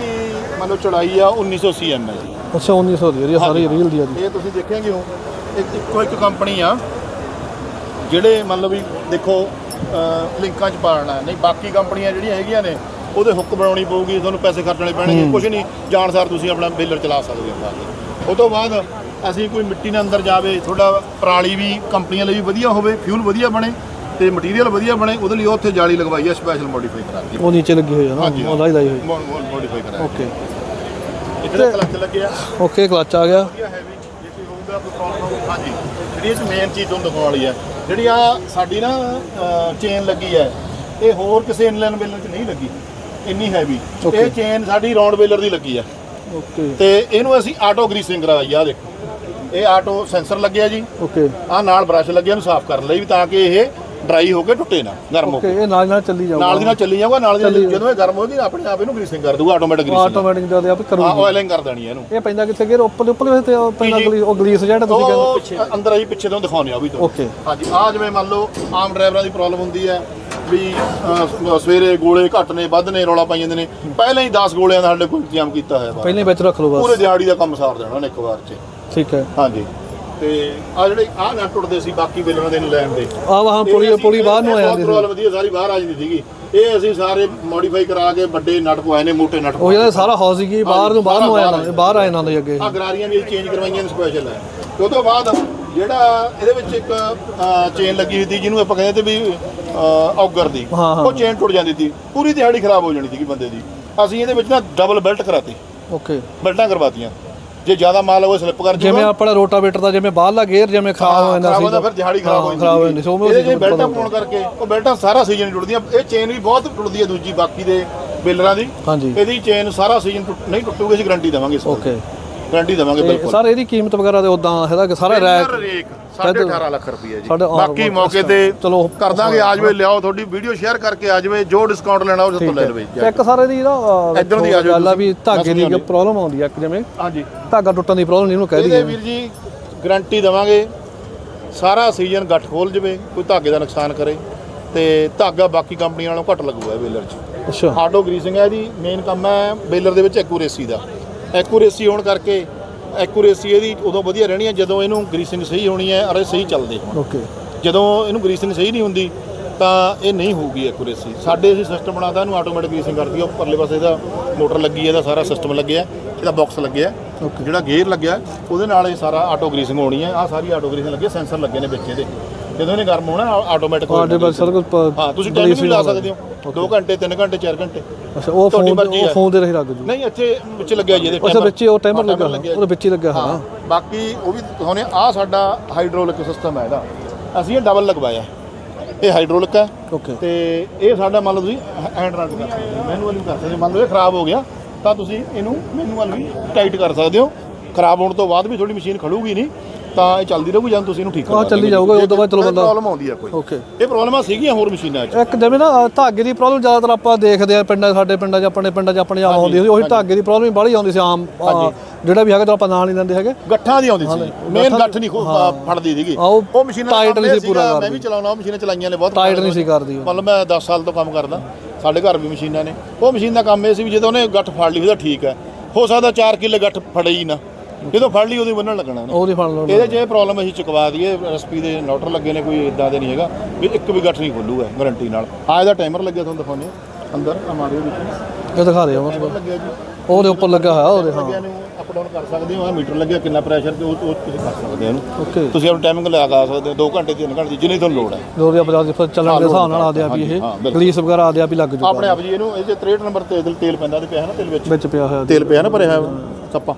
ਮਤਲਬ ਚੌੜਾਈ ਆ 1900 ਸੀਐਮ ਹੈ ਜੀ। ਅੱਛਾ 1900 ਦੀ ਇਹ ਸਾਰੀ ਰੀਲ ਦੀ ਆ ਜੀ। ਇਹ ਤੁਸੀਂ ਦੇਖਿਆਗੇ ਹੋ ਇੱਕ ਇੱਕੋ ਇੱਕ ਕੰਪਨੀ ਆ ਜਿਹੜੇ ਮਤਲਬ ਵੀ ਦੇਖੋ ਲਿੰਕਾਂ 'ਚ ਪਾੜਨਾ ਨਹੀਂ ਬਾਕੀ ਕੰਪਨੀਆਂ ਜਿਹੜੀਆਂ ਹੈਗੀਆਂ ਨੇ ਉਹਦੇ ਹੁੱਕ ਬਣਾਉਣੀ ਪਊਗੀ ਤੁਹਾਨੂੰ ਪੈਸੇ ਖਰਚਣੇ ਪੈਣਗੇ ਕੁਝ ਨਹੀਂ। ਜਾਣਸਾਰ ਤੁਸੀਂ ਆਪਣਾ ਬੇਲਰ ਚਲਾ ਸਕਦੇ ਹੋ ਉਹ ਤੋਂ ਬਾਅਦ ਅਸੀਂ ਕੋਈ ਮਿੱਟੀ ਨਾਲ ਅੰਦਰ ਜਾਵੇ ਤੁਹਾਡਾ ਪਰਾਲੀ ਵੀ ਕੰਪਨੀਆਂ ਲਈ ਵੀ ਵਧੀਆ ਹੋਵੇ ਫਿਊਲ ਵਧੀਆ ਬਣੇ ਤੇ ਮਟੀਰੀਅਲ ਵਧੀਆ ਬਣੇ ਉਹਦੇ ਲਈ ਉੱਥੇ ਜਾਲੀ ਲਗਵਾਈ ਹੈ ਸਪੈਸ਼ਲ ਮੋਡੀਫਾਈ ਕਰਾ ਕੇ ਉਹ ਨੀਚੇ ਲੱਗੀ ਹੋਈ ਆ ਨਾ ਉਹ ਲਾਈ ਲਾਈ ਹੋਈ। ਮੋਡੀਫਾਈ ਕਰਾ ਓਕੇ ਇੱਥੇ ਕਲਚ ਲੱਗਿਆ ਓਕੇ ਕਲਚ ਆ। ਗਿਆ। ਵਧੀਆ ਹੈਵੀ ਜੇ ਕੋਈ ਹੋਊਗਾ ਕੋਈ ਪ੍ਰੋਬਲਮ ਹਾਂਜੀ। ਜਿਹੜੀ ਇਹ 'ਚ ਮੇਨ ਚੀਜ਼ ਤੁਹਾਨੂੰ ਦਿਖਾਉਣ ਵਾਲੀ ਹੈ ਜਿਹੜੀ ਆ ਸਾਡੀ ਨਾ ਚੇਨ ਲੱਗੀ ਹੈ ਇਹ ਹੋਰ ਕਿਸੇ ਇਨਲਾਈਨ ਬੇਲਰ 'ਚ ਨਹੀਂ ਲੱਗੀ। ਇੰਨੀ ਹੈਵੀ. ਇਹ ਚੇਨ ਸਾਡੀ ਰਾਉਂਡ ਬੇਲਰ ਦੀ ਲੱਗੀ ਹੈ ਓਕੇ ਤੇ ਇਹਨੂੰ ਅਸੀਂ ਆਟੋ ਗਰੀਸਿੰਗ ਕਰਾਈ ਆ ਦੇਖੋ। ਇਹ ਆਟੋ ਸੈਂਸਰ ਲੱਗਿਆ ਜੀ। ਓਕੇ ਆ ਨਾਲ ਬ੍ਰਸ਼ ਲੱਗਿਆ ਇਹਨੂੰ ਸਾਫ਼ ਕਰਨ ਲਈ ਵੀ ਤਾਂ ਕਿ ਇਹ ਡਰਾਈ ਹੋ ਕੇ ਟੁੱਟੇ ਨਾ ਗਰਮ ਹੋ ਓਕੇ ਕੇ। ਇਹ ਨਾਲ ਨਾਲ ਚੱਲੀ ਜਾਊਗਾ। ਨਾਲ ਦੀ ਨਾਲ ਚੱਲੀ ਜਾਊਗਾ ਨਾਲ ਦੀ ਨਾਲ ਜਦੋਂ ਇਹ ਗਰਮ ਹੋਏਗੀ ਆਪਣੇ ਆਪ ਇਹਨੂੰ ਗਰੀਸਿੰਗ ਕਰ ਦੂਗਾ ਆਟੋਮੈਟਿਕ ਗਰੀਸਿੰਗ ਆਟੋਮੈਟਿਕ ਜਦ ਆਪ ਆ ਕਰੂਗੀ ਆਇਲਿੰਗ ਕਰ ਦੇਣੀ ਹੈ ਇਹਨੂੰ। ਇਹ ਪੈਂਦਾ ਕਿੱਥੇ ਗੇਰ ਉੱਪਰ ਉੱਪਰ ਤੇ ਪੈਂਦਾ। ਗਲੀ ਉਹ ਗਲੀਸ ਜਿਹੜਾ ਤੁਸੀਂ ਕਹਿੰਦੇ ਉਹ ਅੰਦਰ ਆਈ ਪਿੱਛੇ ਤੋਂ ਦਿਖਾਉਂਦੇ ਆ ਵੀ। ਤੁਹਾਨੂੰ ਓਕੇ ਹਾਂਜੀ ਆ ਜਿਵੇਂ ਮੰਨ ਲਓ ਆਮ ਡਰਾਈਵਰਾਂ ਦੀ ਪ੍ਰੋਬਲਮ ਹੁੰਦੀ ਹੈ ਵੀ ਅਹ, ਸ- ਸਵੇਰੇ ਗੋਲੇ ਘੱਟ ਨੇ ਵੱਧ ਨੇ ਰੌਲਾ ਪਾਈ ਜਾਂਦੇ ਨੇ। ਪਹਿਲਾਂ ਹੀ 10 ਗੋਲਿਆਂ ਦਾ ਸਾਡੇ ਕੋਲ ਇੰਤਜ਼ਾਮ ਕੀਤਾ ਹੋਇਆ ਵਾ ਪਹਿਲਾਂ ਹੀ ਵਿੱਚ ਰੱਖ ਲਓ ਪੂਰੇ ਬਸ ਦਿਹਾੜੀ ਦਾ ਕੰਮ ਸਾਰ ਦੇਣਾ ਉਹਨੇ ਇੱਕ ਵਾਰ 'ਚ। ਠੀਕ ਹੈ। ਹਾਂਜੀ। ਤੇ ਆ ਜਿਹੜੇ ਆ ਨਟ ਟੁੱਟਦੇ ਸੀ ਬਾਕੀ ਬਿੱਲਾਂ ਦੇ ਨੂੰ ਲੈਣ ਦੇ। ਆ ਵਾਹ ਪੁਲੀ ਪੁਲੀ ਬਾਹਰ ਨੂੰ ਆ ਜਾਂਦੀ ਸੀ ਸੀ। ਵਧੀਆ ਸਾਰੀ ਬਾਹਰ ਆ ਜਾਂਦੀ ਸੀਗੀ। ਇਹ ਅਸੀਂ ਸਾਰੇ ਮੋਡੀਫਾਈ ਕਰਾ ਕੇ ਵੱਡੇ ਨਟ ਪਵਾਏ ਨੇ ਮੋٹے ਨਟ ਉਹ ਜਿਹੜਾ ਸਾਰਾ ਹਾਊਸ ਸੀ ਬਾਹਰ ਨੂੰ ਬਾਹਰ ਨੂੰ ਆ ਜਾਂਦਾ ਬਾਹਰ ਆ ਜਾਂਦਾ ਸੀ ਅੱਗੇ। ਆ ਗਰਾਰੀਆਂ ਵੀ ਚੇਂਜ ਕਰਵਾਈਆਂ ਨੇ ਸਪੈਸ਼ਲ ਹੈ। ਤੇ ਉਹ ਤੋਂ ਬਾਅਦ ਜਿਹੜਾ ਇਹਦੇ ਵਿੱਚ ਇੱਕ ਚੇਨ ਲੱਗੀ ਹੋਈ ਸੀ ਜਿਹਨੂੰ ਆਪਾਂ ਕਹਿੰਦੇ ਤੇ ਵੀ ਔਗਰ ਦੀ। ਹਾਂ, ਹਾਂ। ਉਹ ਚੇਨ ਟੁੱਟ ਜਾਂਦੀ ਸੀ। ਪੂਰੀ ਦਿਹਾੜੀ ਖਰਾਬ ਹੋ ਜਾਣੀ ਸੀਗੀ ਬੰਦੇ ਦੀ। ਅਸੀਂ ਇਹਦੇ ਵਿੱਚ ਨਾ ਡਬਲ ਬੈਲਟ ਕਰਾਤੀ। ਓਕੇ ਬੈਲਟਾਂ ਕਰਵਾਤੀਆਂ। ਜੇ ਜ਼ਿਆਦਾ ਮਾਲ ਹੋਵੇ ਸਲਿੱਪ ਕਰ ਜਿਵੇਂ ਆਪਣਾ ਰੋਟਾਵੇਟਰ ਦਾ ਜਿਵੇਂ ਬਾਹਰਲਾ ਗੇਅਰ ਜਿਵੇਂ ਖਰਾਬ ਹੋ ਜਾਂਦਾ ਖਰਾਬ ਸੀ ਹੁੰਦਾ ਫਿਰ ਦਿਹਾੜੀ ਖਰਾਬ ਹੋ ਹਾਂ, ਖਰਾਬ ਹੋ ਜਾਂਦੀ ਸੀ, ਉਹ ਇਹਦੇ ਮੈਨੂੰ ਬੈਲਟਾਂ ਪਾਉਣ ਕਰਕੇ ਉਹ ਬੈਲਟਾਂ ਸਾਰਾ ਸੀਜ਼ਨ ਟੁੱਟਦੀਆਂ। ਇਹ ਚੇਨ ਵੀ ਬਹੁਤ ਟੁੱਟਦੀ ਹੈ ਦੂਜੀ ਬਾਕੀ ਦੇ ਬੇਲਰਾਂ ਦੀ। ਹਾਂਜੀ। ਇਹਦੀ ਚੇਨ ਸਾਰਾ ਸੀਜ਼ਨ ਨਹੀਂ ਟੁੱਟੂਗੀ ਅਸੀਂ ਗਾਰੰਟੀ ਦੇਵਾਂਗੇ ਇਸ ਓਕੇ ਗਾਰੰਟੀ ਦੇਵਾਂਗੇ ਬਿਲਕੁਲ। ਸਰ ਇਹਦੀ ਕੀਮਤ ਵਗੈਰਾ ਤੇ ਉਦਾਂ ਹੈਗਾ ਕਿ ਸਾਰਾ ਰੈਕ ਰੇਕ 18.5 ਲੱਖ ਰੁਪਏ ਜੀ। ਬਾਕੀ ਮੌਕੇ ਤੇ ਚਲੋ। ਕਰ ਦਾਂਗੇ ਆ ਜਾਵੇ ਲਿਆਓ ਤੁਹਾਡੀ ਵੀਡੀਓ ਸ਼ੇਅਰ ਕਰਕੇ ਆ ਜਾਵੇ ਜੋ ਡਿਸਕਾਊਂਟ ਲੈਣਾ ਉਹ ਤੋਂ ਲੈ ਲਵੇ ਜੀ ਇੱਕ ਸਰ ਇਹਦੀ ਨਾ ਇੱਧਰੋਂ ਦੀ ਆ ਜਾਓ ਗੱਲ। ਵੀ ਧਾਗੇ ਦੀ ਪ੍ਰੋਬਲਮ ਆਉਂਦੀ ਆ ਇੱਕ ਜਿਵੇਂ ਹਾਂਜੀ। ਧਾਗਾ ਟੁੱਟਣ ਦੀ ਪ੍ਰੋਬਲਮ ਇਹਨੂੰ ਕਹਿ ਦਈਏ। ਵੀਰ ਜੀ ਗਾਰੰਟੀ ਦੇਵਾਂਗੇ ਸਾਰਾ ਸੀਜ਼ਨ ਗੱਠ ਖੋਲ ਜਵੇ ਕੋਈ ਧਾਗੇ ਦਾ ਨੁਕਸਾਨ ਕਰੇ ਤੇ ਧਾਗਾ ਬਾਕੀ ਕੰਪਨੀਆਂ ਨਾਲੋਂ ਘੱਟ ਲੱਗੂਗਾ ਬੇਲਰ 'ਚ। ਅੱਛਾ। ਆਟੋ ਗਰੀਸਿੰਗ ਹੈ ਇਹਦੀ ਮੇਨ ਕੰਮ ਹੈ ਬੇਲਰ ਦੇ ਵਿੱਚ ਐਕੂਰੇਸੀ ਦਾ। ਐਕੂਰੇਸੀ ਹੋਣ ਕਰਕੇ ਐਕੂਰੇਸੀ ਇਹਦੀ ਉਦੋਂ ਵਧੀਆ ਰਹਿਣੀ ਹੈ ਜਦੋਂ ਇਹਨੂੰ ਗਰੀਸਿੰਗ ਸਹੀ ਹੋਣੀ ਹੈ ਅਰੇ ਸਹੀ ਚੱਲਦੇ ਹੋਣ। ਓਕੇ। ਜਦੋਂ ਇਹਨੂੰ ਗਰੀਸਿੰਗ ਸਹੀ ਨਹੀਂ ਹੁੰਦੀ ਤਾਂ ਇਹ ਨਹੀਂ ਹੋਊਗੀ ਐਕੂਰੇਸੀ। ਸਾਡੇ ਅਸੀਂ ਸਿਸਟਮ ਬਣਾਤਾ ਇਹਨੂੰ ਆਟੋਮੈਟਿਕ ਗਰੀਸਿੰਗ ਕਰਦੀ ਹੈ ਉੱਪਰਲੇ ਪਾਸੇ ਇਹਦਾ ਮੋਟਰ ਲੱਗੀ ਹੈ ਇਹਦਾ ਸਾਰਾ ਸਿਸਟਮ ਲੱਗਿਆ ਇਹਦਾ ਬਾਕਸ ਲੱਗਿਆ Okay. ਜਿਹੜਾ ਗੇਅਰ ਲੱਗਿਆ ਉਹਦੇ ਨਾਲ ਇਹ ਸਾਰਾ ਆਟੋ ਗਰੀਸਿੰਗ ਹੋਣੀ ਹੈ। ਆ ਸਾਰੀ ਆਟੋ ਗਰੀਸਿੰਗ ਲੱਗੀ ਸੈਂਸਰ ਲੱਗੇ ਨੇ ਵਿੱਚ ਇਹਦੇ। ਜਦੋਂ ਇਹਨੇ ਗਰਮ ਹੋਣਾ ਆਟੋਮੈਟਿਕ ਬਸ ਸਰ ਕੁਝ ਹਾਂ ਤੁਸੀਂ ਟਾਈਮ ਵੀ ਲਾ ਸਕਦੇ ਹੋ। 2 ਘੰਟੇ 3 ਘੰਟੇ 4 ਘੰਟੇ। ਅੱਛਾ ਉਹ ਤੁਹਾਡੀ ਫੋਨ ਮਰਜ਼ੀ ਉਹ ਹੈ। ਫੋਨ ਦੇ ਰਹੀ ਲੱਗ ਜੂ ਨਹੀਂ ਇੱਥੇ ਵਿੱਚ ਲੱਗਿਆ ਜੀ ਇਹਦੇ ਅੱਛਾ timer। ਵਿੱਚ ਹੀ ਉਹ ਟਾਈਮਰ ਹਾਂ, ਲੱਗਾ ਉਹਦੇ ਵਿੱਚ ਹੀ ਲੱਗਾ ਹਾਂ ਹਾਂ ਬਾਕੀ ਉਹ ਵੀ ਦਿਖਾਉਣੇ ਆ ਸਾਡਾ ਹਾਈਡ੍ਰੋਲਿਕ ਸਿਸਟਮ ਹੈ ਇਹਦਾ। ਅਸੀਂ ਇਹ ਡਬਲ ਲਗਵਾਇਆ ਇਹ ਹਾਈਡ੍ਰੋਲਿਕ ਹੈ। ਓਕੇ ਤੇ ਇਹ ਸਾਡਾ ਮੰਨ ਲਓ ਤੁਸੀਂ ਹੈਂਡ ਕਰ ਸਕਦੇ ਹੋ ਮੈਨੂਅਲ ਵੀ ਕਰ ਸਕਦੇ ਹੋ। ਮੰਨ ਲਓ ਇਹ ਖਰਾਬ ਹੋ ਗਿਆ ਤਾਂ ਤੁਸੀਂ ਇਹਨੂੰ ਮੈਨੂਅਲ ਵੀ ਟਾਈਟ ਕਰ ਸਕਦੇ ਹੋ। ਖਰਾਬ ਹੋਣ ਤੋਂ ਬਾਅਦ ਵੀ ਤੁਹਾਡੀ ਮਸ਼ੀਨ ਖੜੂਗੀ ਨਹੀਂ। ਤਾਂ ਇਹ ਚੱਲਦੀ ਰਹੂਗੀ ਜਦੋਂ ਤੁਸੀਂ ਇਹਨੂੰ ਠੀਕ ਹਾਂ, ਚੱਲੀ ਜਾਊਗਾ, ਉਹ ਤੋਂ ਬਾਅਦ ਚਲੋ ਬੰਦਾ- ਪ੍ਰੋਬਲਮ ਆਉਂਦੀ ਹੈ ਕੋਈ। ਓਕੇ ਇਹ ਪ੍ਰੋਬਲਮਾਂ ਸੀਗੀਆਂ ਹੋਰ ਮਸ਼ੀਨਾਂ 'ਚ? ਇੱਕ ਜਿਵੇਂ ਨਾ ਧਾਗੇ ਦੀ ਪ੍ਰੋਬਲਮ ਜ਼ਿਆਦਾਤਰ ਆਪਾਂ ਦੇਖਦੇ ਆ ਪਿੰਡਾਂ ਸਾਡੇ ਪਿੰਡਾਂ 'ਚ ਆਪਣੇ ਪਿੰਡਾਂ 'ਚ ਆਪਣੇ ਆਮ ਆਉਂਦੀ ਸੀ ਉਹੀ ਧਾਗੇ ਦੀ ਪ੍ਰੋਬਲਮ ਬਾਹਲੀ ਆਉਂਦੀ ਸੀ ਆਮ ਜਿਹੜਾ ਵੀ ਹੈਗਾ ਤਾਂ ਆਪਾਂ ਨਾਂ ਨਹੀਂ ਲੈਂਦੇ ਹੈਗੇ। ਗੱਠਾਂ ਦੀ ਆਉਂਦੀ ਸੀ। ਮੇਨ ਗੱਠ ਨਹੀਂ ਖੋ- ਫੜਦੀ ਸੀਗੀ। ਹਾਂ, ਉਹ ਮਸ਼ੀਨਾਂ ਦਾ tight ਕੰਮ ਨਹੀਂ ਇਹ ਸੀ ਪੂਰਾ ਸੀਗਾ, ਮੈਂ। ਵੀ ਚਲਾਉਣਾ ਉਹ ਮਸ਼ੀਨਾਂ ਚਲਾਈਆਂ ਨੇ ਬਹੁਤ ਟਾਈਟ ਨਹੀਂ ਸੀ ਕਰਦੀ ਉਹ। ਮਤਲਬ ਮੈਂ 10 ਸਾਲ ਤੋਂ ਕੰਮ ਕਰਦਾ। ਸਾਡੇ ਘਰ ਵੀ ਮਸ਼ੀਨਾਂ ਨੇ। ਉਹ ਮਸ਼ੀਨ ਦਾ ਕੰਮ ਇਹ ਸੀ ਵੀ ਜਦੋਂ ਉਹਨੇ ਗੱਠ ਫੜ ਲਈ ਉਹਦਾ ਠੀਕ ਹੈ। ਹੋ ਸਕਦਾ 4 ਕਿੱਲੇ ਗੱਠ ਫੜੇ ਹੀ ਨਾ। ਜਦੋਂ ਫੜ ਲਈ ਉਹਦੀ ਬੰਨਣ ਲੱਗਣਾ ਉਹਦੀ ਫੜ ਲਓ ਇਹਦੇ 'ਚ ਇਹ ਪ੍ਰੋਬਲਮ ਅਸੀਂ ਚੁਕਵਾ ਦਈਏ ਰਸਪੀ ਦੇ ਨੋਟਰ ਲੱਗੇ ਨੇ ਕੋਈ ਇਦਾਂ ਦੇ ਨਹੀਂ ਹੈਗਾ ਵੀ ਇੱਕ ਵੀ ਗੱਠ ਨਹੀਂ ਖੁੱਲੂਗਾ ਗਾਰੰਟੀ ਨਾਲ। ਆ ਇਹਦਾ ਟਾਈਮਰ ਲੱਗਿਆ ਤੁਹਾਨੂੰ ਦਿਖਾਉਂਦੇ ਹਾਂ। ਅੰਦਰ ਅਮਾਰੇ ਵਿੱਚ। ਇਹ ਦਿਖਾ ਦਿਓ ਲੱਗਿਆ ਜੀ। ਉਹਦੇ ਉੱਪਰ ਲੱਗਾ ਹੋਇਆ ਉਹਦੇ ਹਾਂ। ਲੱਗਿਆ ਨੂੰ ਅਪ ਡਾਊਨ ਕਰ ਸਕਦੇ ਹੋ ਆ ਮੀਟਰ ਲੱਗਿਆ ਕਿੰਨਾ ਪ੍ਰੈਸ਼ਰ ਤੇ ਉਹ ਉਹ ਤੁਸੀਂ ਕਰ ਸਕਦੇ ਹੋ ਇਹਨੂੰ। ਓਕੇ ਤੁਸੀਂ ਆਪਣੀ ਟਾਈਮਿੰਗ ਲਗਾ ਸਕਦੇ ਹੋ 2 ਘੰਟੇ 3 ਘੰਟੇ ਦੀ ਜਿੰਨੀ ਤੁਹਾਨੂੰ ਲੋੜ ਹੈ। ਜੋ ਵੀ ਆਪਾਂ ਫਿਰ ਚੱਲਣ ਦੇ ਹਿਸਾਬ ਨਾਲ ਆ ਵੀ ਇਹ। ਹਾਂ, ਬਿਲਕੁਲ। ਗਲੀਸ ਵਗੈਰਾ ਆ ਵੀ ਲੱਗ ਜੂਗਾ ਆਪਣੇ ਆਪ ਜੀ ਇਹਨੂੰ ਇਹ 'ਚ 63 ਨੰਬਰ ਤੇ ਤੇਲ- ਤੇਲ ਪੈਂਦਾ ਤੇ ਪਿਆ ਹੈ ਨਾ ਤੇਲ ਵਿੱਚ। ਵਿੱਚ ਪਿਆ ਹੋਇਆ ਤੇਲ ਪਿਆ ਨਾ ਭਰਿਆ ਹੋਇਆ ਸੱਪਾ।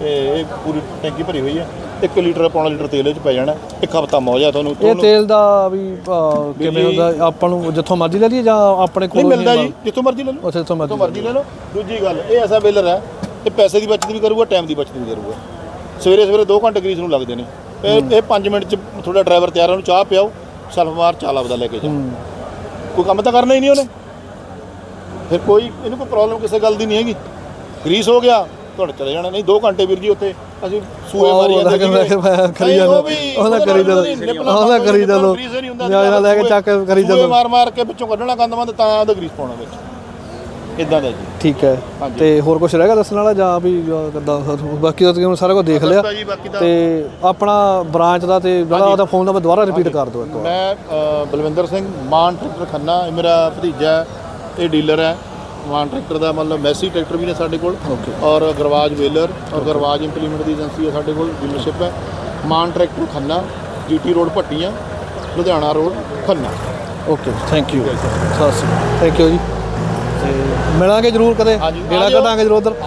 ਤੇ ਇਹ ਪੂਰੀ ਟੈਂਕੀ ਭਰੀ ਹੋਈ ਹੈ। 1 ਲੀਟਰ ਪੌਣਾ ਲੀਟਰ ਤੇਲ ਇਹ 'ਚ ਪੈ ਜਾਣਾ ਇੱਕ ਹਫਤਾ ਮੌਜ ਤੁਹਾਨੂੰ ਇਹ ਤੇਲ ਦਾ ਵੀ ਅਹ, ਕਿਵੇਂ ਹੁੰਦਾ ਆਪਾਂ ਨੂੰ ਜਿੱਥੋਂ ਮਰਜ਼ੀ ਲੈ ਲਈਏ ਜਾਂ ਆਪਣੇ ਨਹੀਂ ਕੋਲ ਮਿਲਦਾ ਜੀ। ਜਿੱਥੋਂ ਮਰਜ਼ੀ ਲੈ ਲਓ। ਉੱਥੇ ਜਿੱਥੋਂ ਜਿੱਥੋਂ ਮਰਜ਼ੀ ਲੈ ਲਓ। ਦੂਜੀ ਗੱਲ ਇਹ ਐਸਾ ਬੇਲਰ ਹੈ ਇਹ ਪੈਸੇ ਦੀ ਬਚਤ ਵੀ ਕਰੂਗਾ ਟਾਈਮ ਦੀ ਬਚਤ ਵੀ ਕਰੂਗਾ। ਸਵੇਰੇ ਸਵੇਰੇ 2 ਘੰਟੇ ਗਰੀਸ ਨੂੰ ਲੱਗਦੇ ਨੇ। ਇਹ ਇਹ 5 ਮਿੰਟ ਚ ਤੁਹਾਡਾ ਡਰਾਈਵਰ ਤਿਆਰ ਹੈ ਉਹਨੂੰ ਚਾਹ ਪਿਆਓ ਸਲਫ ਮਾਰ ਚਾਲ ਆਪਦਾ ਲੈ ਕੇ ਜਾ ਕੋਈ ਕੰਮ ਤਾਂ ਕਰਨਾ ਹੀ ਨਹੀਂ ਉਹਨੇ। ਫਿਰ ਕੋਈ ਇਹਨੂੰ ਕੋਈ ਪ੍ਰੋਬਲਮ ਕਿਸੇ ਗੱਲ ਦੀ ਨਹੀਂ ਹੈਗੀ। ਗਰੀਸ ਹੋ ਗਿਆ। ਤੁਹਾਡੇ ਚਲੇ ਜਾਣਾ। ਨਹੀਂ 2 ਘੰਟੇ ਵੀਰ ਜੀ ਉੱਥੇ ਅਸੀਂ ਸੂਏ ਮਾਰੀ ਉਹਦਾ ਜਾਂਦੇ ਮੈਂ ਸੀਗੇ। ਮੈਂ ਕਰੀ ਜਾਂਦਾ। ਉਹਦਾ ਕਰੀ ਜਾਂਦਾ। ਉਹਦਾ ਤੋਂ ਕਰੀ ਜਾਂਦਾ। ਨਿਆਣਾ ਲੈ ਕੇ ਚੱਕ ਕਰੀ ਸੂਏ ਜਾਂਦਾ। ਮਾਰ ਮਾਰ ਕੇ ਵਿੱਚੋਂ ਕੱਢਣਾ ਗੰਦਮੰਦ ਤਾਂ ਉਹਦਾ ਗਰੀਸ ਪਾਉਣਾ ਵਿੱਚ। ਇਦਾਂ ਦਾ ਜੀ। ਠੀਕ ਹੈ। ਤੇ ਹੋਰ ਕੁਝ ਰਹਿਗਾ ਦੱਸਣ ਵਾਲਾ ਜਾਂ ਵੀ ਕਿੱਦਾਂ? ਬਾਕੀ ਤਾਂ ਤੁਸੀਂ ਸਾਰਾ ਕੁਝ ਦੇਖ ਲਿਆ। ਤਾਂ ਤੇ ਆਪਣਾ ਬ੍ਰਾਂਚ ਦਾ ਤੇ ਜਿਹੜਾ ਉਹਦਾ ਫੋਨ ਨੰਬਰ ਦੁਬਾਰਾ ਰਿਪੀਟ ਕਰ ਦਿਓ ਇੱਕ ਵਾਰ। ਮੈਂ ਬਲਵਿੰਦਰ ਸਿੰਘ ਮਾਨ ਟਰੈਕਟਰ ਖੰਨਾ ਇਹ ਮੇਰਾ ਭਤੀਜਾ ਹੈ, ਇਹ ਡੀਲਰ ਹੈ। ਮਾਨ ਟਰੈਕਟਰ ਦਾ ਮਤਲਬ ਮੈਸੀ ਟਰੈਕਟਰ ਵੀ ਨੇ ਸਾਡੇ ਕੋਲ. ਔਰ ਗਰਵਾਜ ਵੇਲਰ ਔਰ ਗਰਵਾਜ ਇੰਪਲੀਮੈਂਟ ਦੀ ਏਜੰਸੀ ਹੈ ਸਾਡੇ ਕੋਲ ਡੀਲਰਸ਼ਿਪ ਹੈ। Maan tractor Khanna GT road Bhattian Ludhiana road Khanna. Okay thank you ਸਤਿ ਸ਼੍ਰੀ ਅਕਾਲ। ਥੈਂਕ ਯੂ ਜੀ। ਤੇ ਮਿਲਾਂਗੇ ਜਰੂਰ ਕਦੇ? ਗੇੜਾ। ਕੱਢਾਂਗੇ ਜਰੂਰ ਉਧਰ।